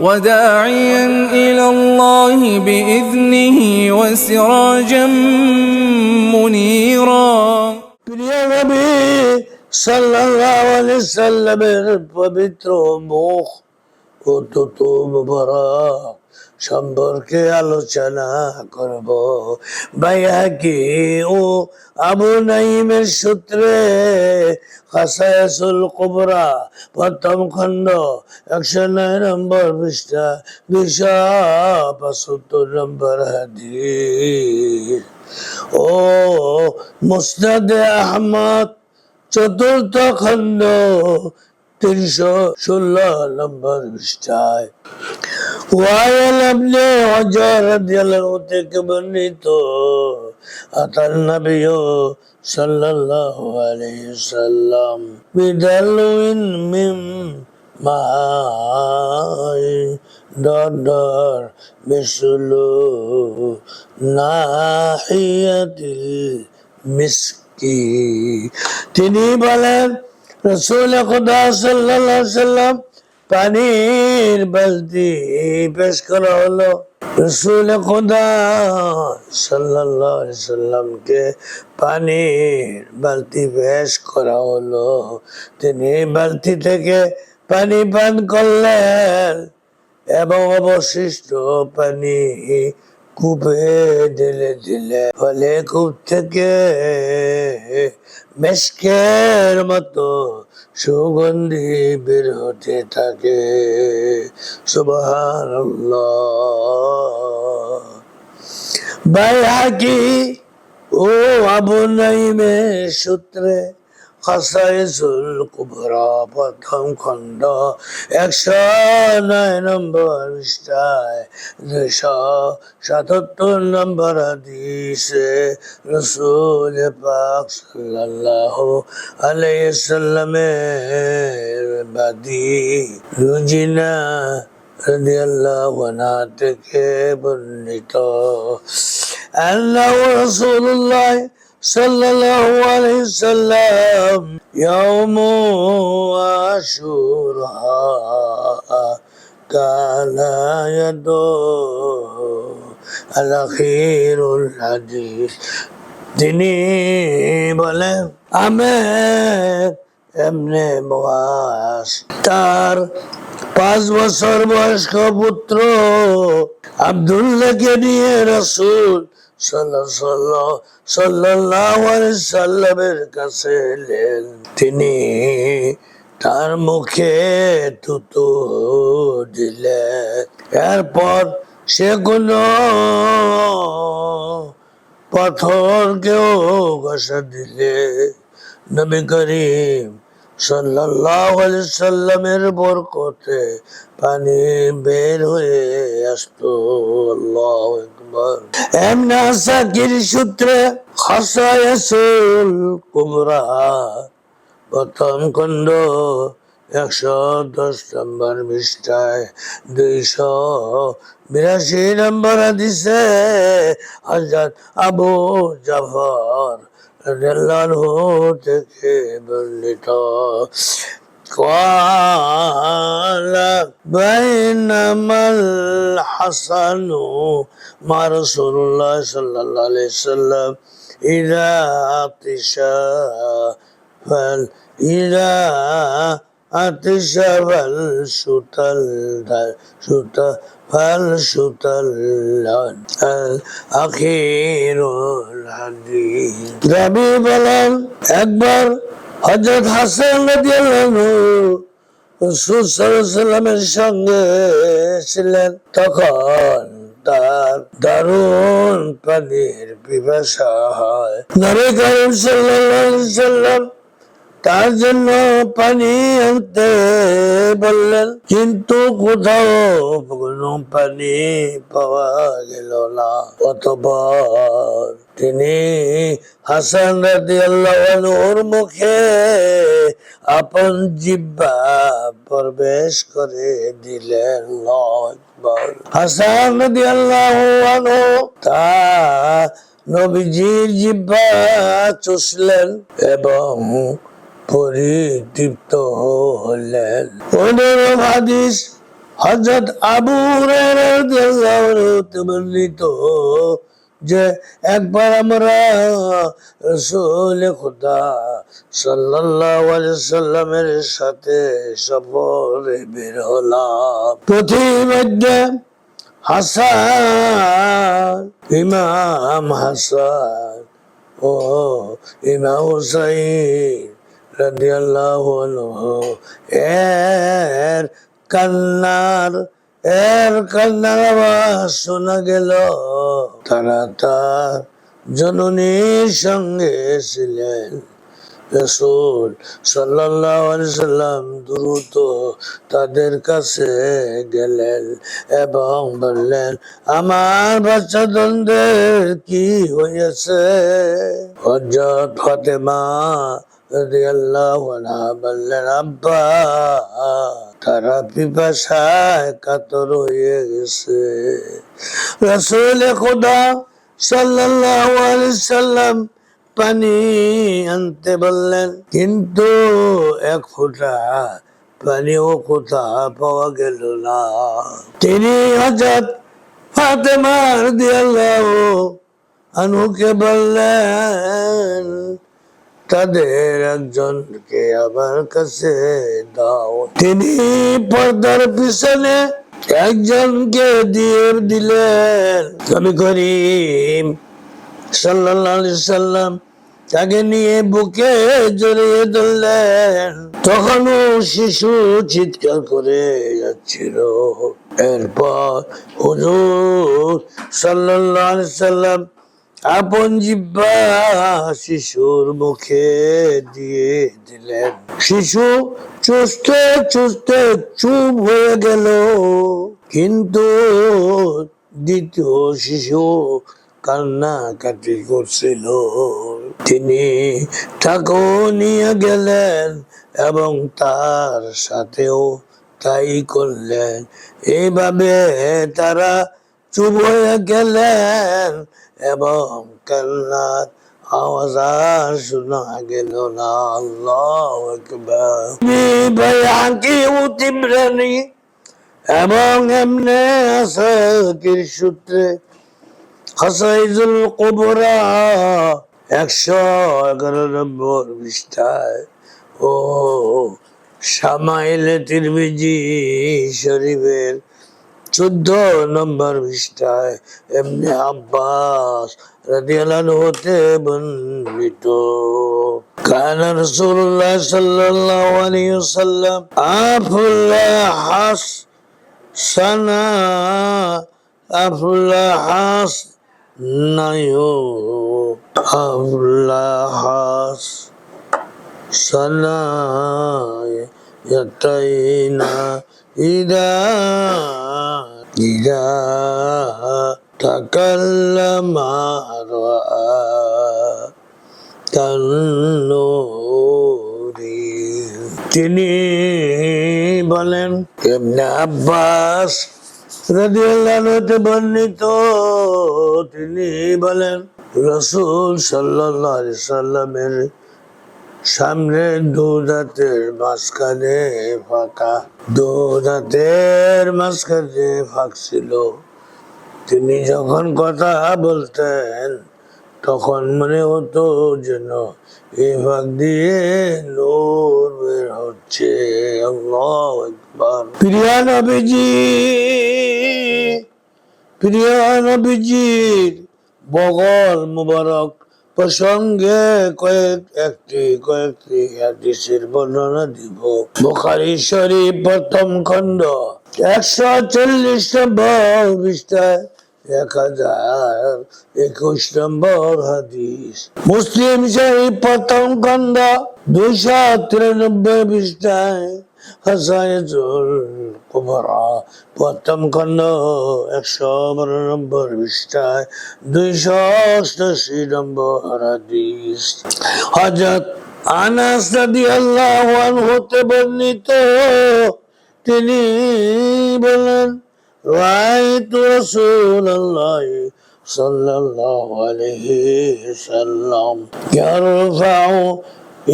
وداعيا إلى الله بإذنه وسراجا منيرا. يا نبي صلى الله عليه وسلم ربا وبتر مخ وتطوب براق সম্পর্কে আলোচনা করব। বাইহাকি ও আবু নাইমের সূত্রে খাসায়াসুল কুবরা, প্রথম খণ্ড, একশো নয় নম্বর পৃষ্ঠা, দুইশো পঁচাত্তর নম্বর হাদিস। ও মুসনাদে আহমদ, চতুর্থ খণ্ড, তিনশো ষোলো নম্বর পৃষ্ঠায়। ওয়াইল আপনি হজর রাদিয়াল্লাহু থেকে বর্ণিত আতার নবী সাল্লাল্লাহু আলাইহি সাল্লাম বিদালুইন মিম মাই দর মিসলু নাহিয়াতিল মিসকি। তিনি বলেন, রসুল খুদা সাল্লাল্লাহু সাল্লাম পানির বালতি পেশ করা হলো। রসুল খুদা সাল্লামকে পানির বালতি পেশ করা হলো। তিনি বালতি থেকে পানি পান করলেন এবং অবশিষ্ট পানি কূপে দিলে দিলে ফলে কূপ থেকে মেশকের মতো সুগন্ধি বের হতে থাকে। সুবাহ বাইহাকি ও আবু নাইমের সূত্রে খাসাইসুল কুবরা, প্রথম খণ্ড, একশো নয় নম্বর পৃষ্ঠায় দুশো সাতাত্তর নম্বর হাদিসে রসুল পাক সাল্লাল্লাহু আলাইহি সাল্লামের বাদী রুজিনা রাদিয়াল্লাহু আনহা থেকে বর্ণিত। আল্লাহ রাসূলুল্লাহ صلى الله عليه وسلم يوم عاشوراء كان يدعو الأخير الحديث তিনি বলেন আমি এমনি মাস তার পাঁচ বছর বয়স্ক পুত্র আবদুল্লাহকে নিয়ে রসুল সাল্লামের কাছে এলেন। তিনি তার মুখে তুতু দিলেন। এরপর সে কোন পাথরকেও ঘষা দিলে। নবী করিম সাল্লামের বরকতে পানি বের হয়ে আসতো। আল্লাহু এমনা সাকির সূত্রে খাসায়াসুল কুবরা প্রথম খণ্ড একশো দশ নম্বর পৃষ্ঠায় দুইশো বিরাশি নম্বর হাদিসে হজরত আবু জাফর থেকে বর্ণিত। قال بينما الحسن مع رسول الله صلى الله عليه وسلم إذا عطش فل إذا عطش فلشت الشت فلشت الأخير الحديث ربي بلال أكبر হজরত হাসান সুসালামের সঙ্গে ছিলেন তখন তার দারুণ পানির পিপাসা হয়। নবী করিম সাল্লাম তার জন্য পানি আনতে বললেন, কিন্তু কোথাও কোনো পানি পাওয়া গেল না অতপর তিনি হাসান রাদি আল্লাহর মুখে আপন জিব্বা প্রবেশ করে দিলেন। হাসান রাদি আল্লাহ তা নবীজির জিব্বা চুষলেন এবং পরিতৃপ্ত হলেন। অনুরূপ হাদিস হজরত আবু বর্ণিত যে, একবার আমরা রসুল খুদা সাল্লামের সাথে সফরে বের হলাম। প্রতিমধ্যে হাসান, ইমাম হাসান ও ইমাম হুসাইন রাদিয়াল্লাহু এর কান্নার এর কান্নার আওয়াজ শোনা গেল। তারা তার জননীর সঙ্গে ছিলেন। রসুল সাল্লাম দ্রুত তাদের কাছে গেলেন এবং বললেন, আমার বাচ্চা দ্বন্দ্বের কি হয়েছে? হজরত ফাতেমা রাদিয়াল্লাহু বললেন, আব্বা গেছে। পানি আনতে বললেন, কিন্তু এক ফোঁটা পানিও কোথা পাওয়া গেল না। তিনি হজরত ফাতেমার দিয়াল্লাহ আনুকে বললেন তাদের একজনকে আমার কাছে দাও। তিনি পর্দার পিছনে একজনকে দিয়ে দিলেন। আমি করিম সাল্লাম তাকে নিয়ে বুকে জড়িয়ে ধরলেন। তখনও শিশু চিৎকার করে যাচ্ছিল। এরপর হুজুর সাল্লাম আপন জিব্বা শিশুর মুখে দিয়ে দিলেন। শিশু চুষতে চুষতে চুপ হয়ে গেল। কিন্তু দ্বিতীয় শিশু কান্নাকাটি করছিল। তিনি তাকেও নিয়ে গেলেন এবং তার সাথেও তাই করলেন। এইভাবে তারা চুপ হয়ে গেলেন এবং কান্নার আওয়াজ আর শোনা গেল না। আল্লাহ বায়াকি উতিব্রানি এবং এমনে আছে সূত্রে, হাসাইজুল কুবরা একশো এগারো নম্বর পৃষ্ঠায়, ও সামাইল তিরমিজি শরীফের চোদ্দ নম্বর পৃষ্ঠায় এমনি আব্বাস রাদিয়াল্লাহু হতে বর্ণিত। কান রাসূলুল্লাহ সাল্লাল্লাহু আলাইহি ওয়াসাল্লাম আফুল্লাহ হাস সানা আফুল্লাহাস নায়ো আফুল্লাহাস সানা তিনি বলেন আব্বাস রাদিয়াল্লাহু আনহু বর্ণিত তিনি বলেন রসুল আলাইহি সাল্লামের সামনে দুধাতের মাঝখানে ফাঁকা। দুধাতের মাঝখানে ফাঁক ছিল। তিনি যখন কথা বলতেন, তখন মনে হতো যেন এই ফাঁক দিয়ে নূর বের হচ্ছে। আল্লাহ একবার প্রিয় নবীজি, প্রিয় নবীজির বগল মুবারক প্রসঙ্গে কয়েক একটি কয়েকটি হাদিসের বর্ণনা দিব। বুখারী শরীফ প্রথম খণ্ড, একশো চল্লিশ নম্বর পৃষ্ঠায় এক হাজার একুশ নম্বর হাদিস। মুসলিম শরীফ প্রথম খণ্ড, দুইশো তিরানব্বই পৃষ্ঠায় হাসায়তুল প্রথম একশো নম্বর পৃষ্ঠায়, দুইশ অষ্টাশি নম্বর হজরত আনাস হতে বর্ণিত, তিনি বলেন রাইতু রাসূলুল্লাহ সাল্লাল্লাহু আলাইহি সাল্লাম, ইয়ারফাউ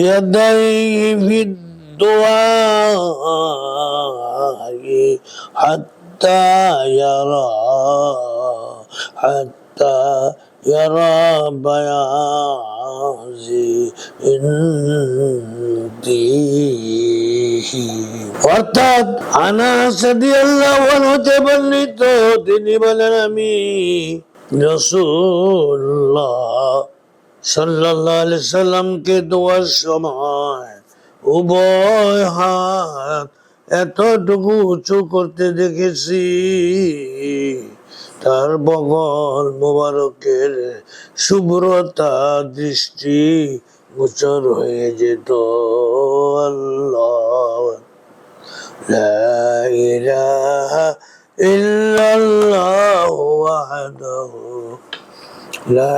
ইয়াদাইহি ফিদ الدعاء حتى يرى حتى يرى بياضي অর্থাৎ আনাস রাদিয়াল্লাহু আনহু হতে বর্ণিত তিনি বলেন আমি রাসূলুল্লাহ সাল্লাল্লাহু আলাইহি সাল্লামকে দোয়ার সময় উভয় হাত এতটুকু উঁচু করতে দেখেছি। তার বগল মোবারকের শুভ্রতা দৃষ্টি গোচর হয়ে যেত। আল্লাহ ইল্লাল্লাহ ওয়াহদাহু, লা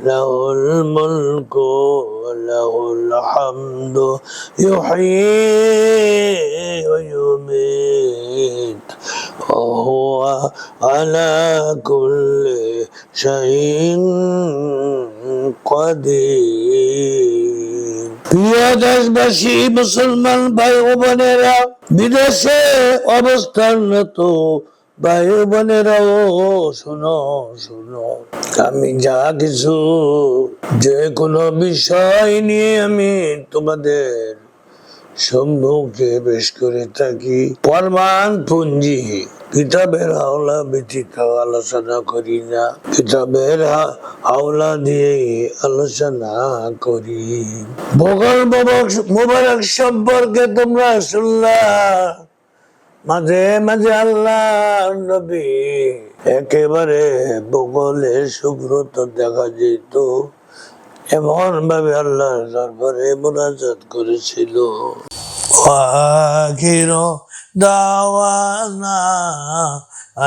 له له الملك وله الحمد يحيي ويميت وهو على كل شيء قدير প্রিয় দেশবাসী মুসলমান ভাই ও বোনেরা বিদেশে অবস্থানরত ভাই বোনেরাও, শোনো শোনো। আমি যা কিছু যে কোনো বিষয় নিয়ে আমি তোমাদের সম্মুখে পেশ করে থাকি। প্রমাণ পুঞ্জি, কিতাবের হাওলা ব্যতীত আলোচনা করি না। কিতাবের হাওলা দিয়ে আলোচনা করি। মোবারক সম্পর্কে তোমরা শুনলা। মাঝে মাঝে আল্লাহ নবী একেবারে বগলে শুভ্রত দেখা যেত। এমন ভাবে আল্লাহর দরবারে মোনাজাত করেছিল।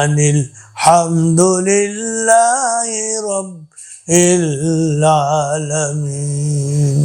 আনিল হামদুলিল্লাহি রাব্বিল আলামিন।